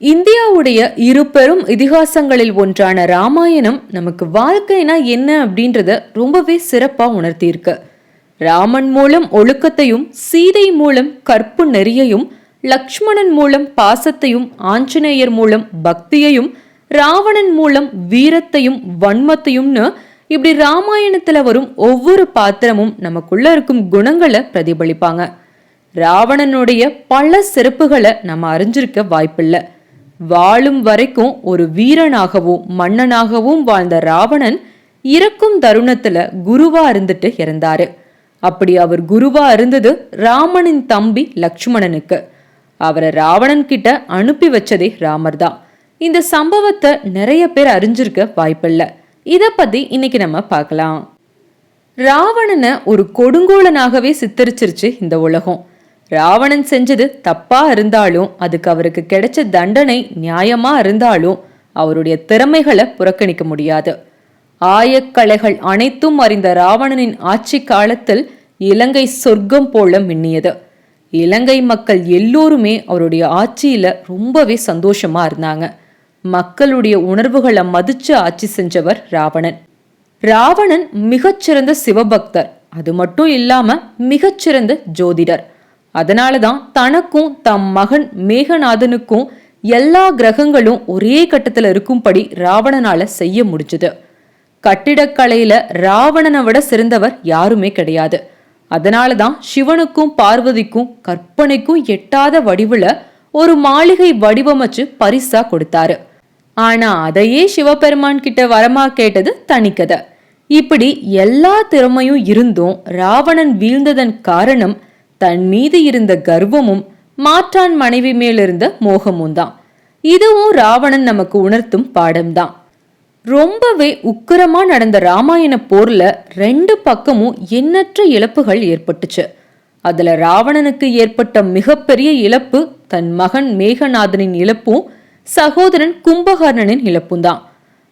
இந்தியாவுடைய இரு பெரும் இதிகாசங்களில் ஒன்றான ராமாயணம் நமக்கு வாழ்க்கைனா என்ன அப்படின்றத ரொம்பவே சிறப்பாக உணர்த்தியிருக்கு. ராமன் மூலம் ஒழுக்கத்தையும் சீதை மூலம் கற்பு நெறியையும் லக்ஷ்மணன் மூலம் பாசத்தையும் ஆஞ்சநேயர் மூலம் பக்தியையும் ராவணன் மூலம் வீரத்தையும் வன்மத்தையும்னு இப்படி ராமாயணத்துல வரும் ஒவ்வொரு பாத்திரமும் நமக்குள்ள இருக்கும் குணங்களை பிரதிபலிப்பாங்க. ராவணனுடைய பல சிறப்புகளை நம்ம அறிஞ்சிருக்க வாய்ப்பில்லை. வாழும் வரைக்கும் ஒரு வீரனாகவும் மன்னனாகவும் வாழ்ந்த ராவணன் இறக்கும் தருணத்துல குருவா இருந்துட்டு இறந்தாரு. அப்படி அவர் குருவா இருந்தது ராமனின் தம்பி லக்ஷ்மணனுக்கு. அவரை ராவணன் கிட்ட அனுப்பி வச்சதே ராமர் தான். இந்த சம்பவத்தை நிறைய பேர் அறிஞ்சிருக்க வாய்ப்பில்லை. இத பத்தி இன்னைக்கு நம்ம பார்க்கலாம். ராவணனை ஒரு கொடுங்கோலனாகவே சித்தரிச்சிருச்சு இந்த உலகம். ராவணன் செஞ்சது தப்பா இருந்தாலும் அதுக்கு அவருக்கு கிடைச்ச தண்டனை நியாயமா இருந்தாலும் அவருடைய திறமைகளை புறக்கணிக்க முடியாது. ஆயக்கலைகள் அனைத்தும் அறிந்த ராவணனின் ஆட்சி காலத்தில் இலங்கை சொர்க்கம் போல மின்னியது. இலங்கை மக்கள் எல்லோருமே அவருடைய ஆட்சியில ரொம்பவே சந்தோஷமா இருந்தாங்க. மக்களுடைய உணர்வுகளை மதிச்சு ஆட்சி செஞ்சவர் ராவணன். ராவணன் மிகச்சிறந்த சிவபக்தர். அது மட்டும் இல்லாம மிகச்சிறந்த ஜோதிடர். அதனால தான் தனக்கும் தம் மகன் மேகநாதனுக்கும் எல்லா கிரகங்களும் ஒரே கட்டத்துல இருக்கும்படி ராவணனால செய்ய முடிஞ்சது. கட்டிடக்கலையில ராவணனை விட சிறந்தவர் யாருமே கிடையாது. அதனால தான் சிவனுக்கும் பார்வதிக்கும் கற்பனைக்கும் எட்டாத வடிவுல ஒரு மாளிகை வடிவமைச்சு பரிசா கொடுத்தாரு. ஆனா அதையே சிவபெருமான் கிட்ட வரமா கேட்டது தனிக்கதை. இப்படி எல்லா திறமையும் இருந்தும் ராவணன் வீழ்ந்ததன் காரணம் தன் மீது இருந்த கர்வமும் மாற்றான் மனைவி மேலிருந்த மோகமும் தான் இதுவும் ராவணன் நமக்கு உணர்த்தும் பாடம்தான். ரொம்பவே உக்கிரமா நடந்த ராமாயண போர்ல ரெண்டு பக்கமும் எண்ணற்ற இழப்புகள் ஏற்பட்டுச்சு. அதுல ராவணனுக்கு ஏற்பட்ட மிகப்பெரிய இழப்பு தன் மகன் மேகநாதனின் இழப்பும் சகோதரன் கும்பகர்ணனின் இழப்பும் தான்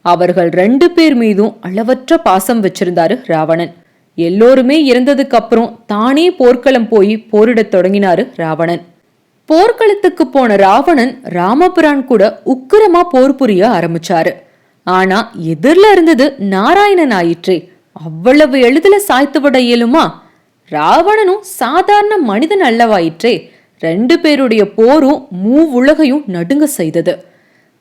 அவர்கள் ரெண்டு பேர் மீதும் அளவற்ற பாசம் வச்சிருந்தாரு ராவணன். எல்லோருமே இறந்ததுக்கு அப்புறம் தானே போர்க்களம் போய் போரிடத் தொடங்கினாரு ராவணன். போர்க்களத்துக்கு போன ராவணன் ராமபுரான் கூட உக்கிரமா போர் புரிய ஆரம்பிச்சாரு. ஆனா எதிரில இருந்தது நாராயணன் ஆயிற்றே அவ்வளவு எளிதில சாய்த்து விட இயலுமா? ராவணனும் சாதாரண மனிதன் அல்லவாயிற்றே. ரெண்டு பேருடைய போரும் மூ உலகையும் நடுங்க செய்தது.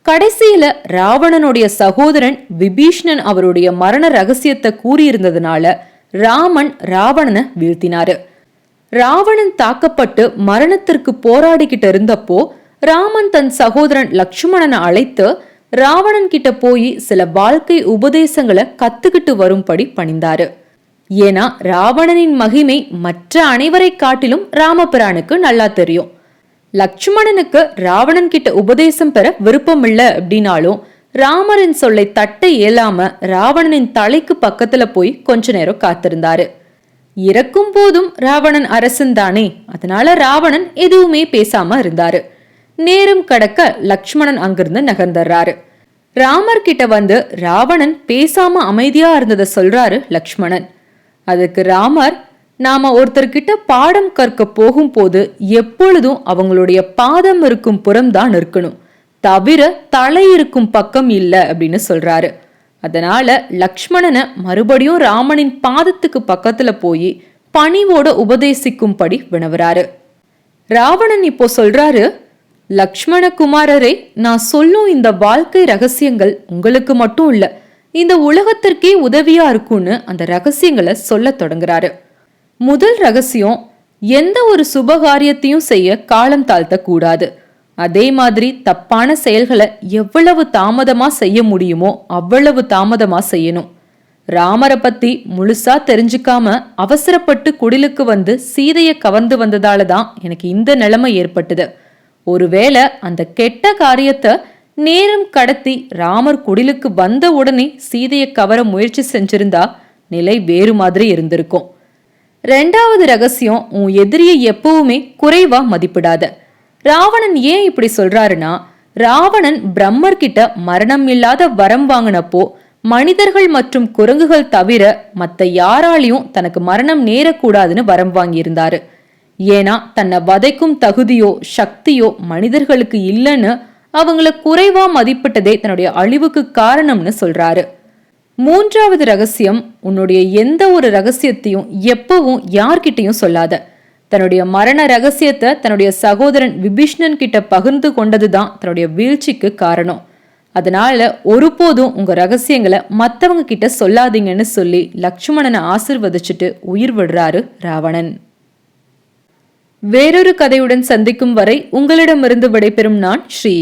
கடைசியில ராவணனுடைய சகோதரன் விபீஷ்ணன் அவருடைய மரண ரகசியத்தை கூறியிருந்ததுனால ராமன் ராவணனை வீழ்த்தினாரு. ராவணன் தாக்கப்பட்டு மரணத்திற்கு போராடிக்கிட்டு இருந்தப்போ ராமன் தன் சகோதரன் லக்ஷ்மணனை அழைத்து ராவணன் கிட்ட போய் சில வாழ்க்கை உபதேசங்களை கத்துக்கிட்டு வரும்படி பணிந்தாரு. ஏன்னா ராவணனின் மகிமை மற்ற அனைவரை காட்டிலும் ராமபிரானுக்கு நல்லா தெரியும். லக்ஷ்மணனுக்கு ராவணன் கிட்ட உபதேசம் பெற விருப்பமில்லை அப்படின்னாலும் ராமரின் சொல்லை தட்ட இயலாம ராவணனின் தலைக்கு பக்கத்துல போய் கொஞ்ச நேரம் காத்திருந்தாரு. இறக்கும் போதும் ராவணன் அரசன் தானே அதனால ராவணன் எதுவுமே பேசாம இருந்தாரு. நேரம் கடக்க லக்ஷ்மணன் அங்கிருந்து நகர்ந்துடுறாரு ராமர் கிட்ட வந்து ராவணன் பேசாம அமைதியா இருந்ததை சொல்றாரு லக்ஷ்மணன். அதுக்கு ராமர் நாம ஒருத்தர்கிட்ட பாடம் கற்க போகும்போது எப்பொழுதும் அவங்களுடைய பாதம் இருக்கும் புறம்தான் இருக்கணும் தவிர தலை இருக்கும் பக்கம் இல்லை அப்படின்னு சொல்றாரு. அதனால லக்ஷ்மணனை மறுபடியும் ராமனின் பாதத்துக்கு பக்கத்துல போய் பணிவோட உபதேசிக்கும்படி வினவுறாரு. ராவணன் இப்போ சொல்றாரு லக்ஷ்மண குமாரரே நான் சொல்லும் இந்த வாழ்க்கை ரகசியங்கள் உங்களுக்கு மட்டும் இல்ல இந்த உலகத்திற்கே உதவியா இருக்கும்னு அந்த ரகசியங்களை சொல்ல தொடங்குறாரு. முதல் ரகசியம் எந்த ஒரு சுபகாரியத்தையும் செய்ய காலம் தாழ்த்த கூடாது அதே மாதிரி தப்பான செயல்களை எவ்வளவு தாமதமா செய்ய முடியுமோ அவ்வளவு தாமதமா செய்யணும். ராமரை பத்தி முழுசா தெரிஞ்சுக்காம அவசரப்பட்டு குடிலுக்கு வந்து சீதைய கவர்ந்து வந்ததால தான் எனக்கு இந்த நிலைமை ஏற்பட்டது. ஒருவேளை அந்த கெட்ட காரியத்தை நேரம் கடத்தி ராமர் குடிலுக்கு வந்த உடனே சீதையை கவர முயற்சி செஞ்சிருந்தா நிலை வேறு மாதிரி இருந்திருக்கும். ரெண்டாவது ரகசியம் உன் எதிரியை எப்பவுமே குறைவா மதிப்பிடாத. ராவணன் ஏன் இப்படி சொல்றாருன்னா ராவணன் பிரம்மர்கிட்ட மரணம் இல்லாத வரம் வாங்கினப்போ மனிதர்கள் மற்றும் குரங்குகள் தவிர மற்ற யாராலையும் தனக்கு மரணம் நேரக்கூடாதுன்னு வரம் வாங்கியிருந்தாரு. ஏன்னா தன்னை வதைக்கும் தகுதியோ சக்தியோ மனிதர்களுக்கு இல்லைன்னு அவங்கள குறைவா மதிப்பிட்டதே தன்னுடைய அழிவுக்கு காரணம்னு சொல்றாரு. மூன்றாவது ரகசியம் உன்னுடைய எந்த ஒரு ரகசியத்தையும் எப்பவும் யார்கிட்டையும் சொல்லாத. தன்னுடைய மரண ரகசியத்தை தன்னுடைய சகோதரன் விபீஷ்ணன் கிட்ட பகிர்ந்து கொண்டதுதான் தன்னுடைய வீழ்ச்சிக்கு காரணம். அதனால ஒருபோதும் உங்க ரகசியங்களை மற்றவங்க கிட்ட சொல்லாதீங்கன்னு சொல்லி லக்ஷ்மணனை ஆசிர்வதிச்சுட்டு உயிர் விடுறாரு ராவணன். வேறொரு கதையுடன் சந்திக்கும் வரை உங்களிடமிருந்து விடைபெறும் நான் ஸ்ரீ